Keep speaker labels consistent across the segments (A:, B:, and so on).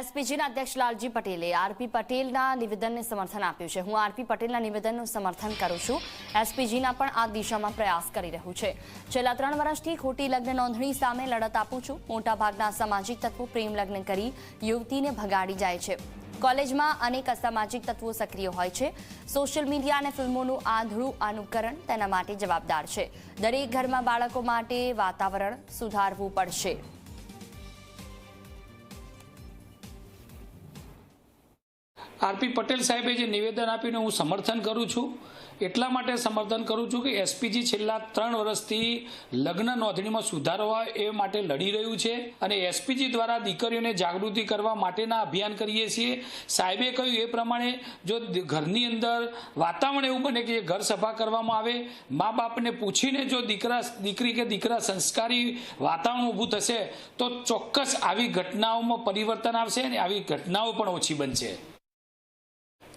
A: એસપીજીના અધ્યક્ષ લાલજી પટેલે આરપી પટેલના નિવેદનને સમર્થન આપ્યું છે. હું આરપી પટેલના નિવેદનનું સમર્થન કરું છું. એસપીજીના પણ આ દિશામાં પ્રયાસ કરી રહ્યું છે. છેલ્લા ત્રણ વર્ષથી ખોટી લગ્ન નોંધણી સામે લડત આપું છું. મોટાભાગના સામાજિક તત્વો પ્રેમ લગ્ન કરી યુવતીને ભગાડી જાય છે. કોલેજમાં અનેક અસામાજિક તત્વો સક્રિય હોય છે. સોશિયલ મીડિયા અને ફિલ્મોનું આંધળું અનુકરણ તેના માટે જવાબદાર છે. દરેક ઘરમાં બાળકો માટે વાતાવરણ સુધારવું પડશે.
B: આરપી પટેલ સાહેબે જે નિવેદન આપ્યું હું સમર્થન કરું છું, એટલા માટે સમર્થન કરું છું કે એસપીજી છેલ્લા ત્રણ વર્ષથી લગ્ન નોંધણીમાં સુધારવા એ માટે લડી રહ્યું છે અને એસપીજી દ્વારા દીકરીઓને જાગૃતિ કરવા માટેના અભિયાન કરીએ છીએ. સાહેબે કહ્યું એ પ્રમાણે જો ઘરની અંદર વાતાવરણ એવું બને કે ઘર સભા કરવામાં આવે, મા બાપને પૂછીને જો દીકરા દીકરી કે દીકરા સંસ્કારી વાતાવરણ ઊભું થશે, તો ચોક્કસ આવી ઘટનાઓમાં પરિવર્તન આવશે અને આવી ઘટનાઓ પણ ઓછી બનશે.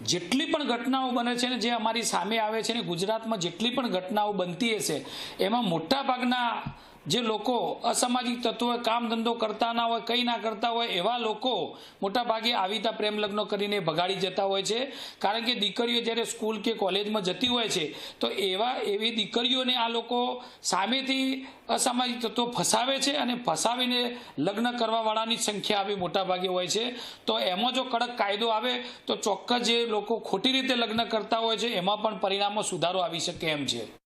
B: જેટલી પણ ઘટનાઓ બને છે ને જે અમારી સામે આવે છે ને ગુજરાતમાં જેટલી પણ ઘટનાઓ બનતી હશે, એમાં મોટા ભાગના જે લોકો અસામાજિક તત્વો કામ ધંધો કરતા ના હોય, કંઈ ના કરતા હોય, એવા લોકો મોટા ભાગે આવીતા પ્રેમ લગ્ન કરીને ભગાડી જતા હોય છે. કારણ કે દીકરીઓ જ્યારે સ્કૂલ કે કોલેજમાં જતી હોય છે, તો એવા, એવી દીકરીઓને આ લોકો સામેથી અસામાજિક તત્વો ફસાવે છે અને ફસાવીને લગ્ન કરવાવાળાની સંખ્યા આવી મોટા ભાગે હોય છે. તો એમાં જો કડક કાયદો આવે, તો ચોક્કસ જે લોકો ખોટી રીતે લગ્ન કરતા હોય છે, એમાં પણ પરિણામો સુધારો આવી શકે એમ છે.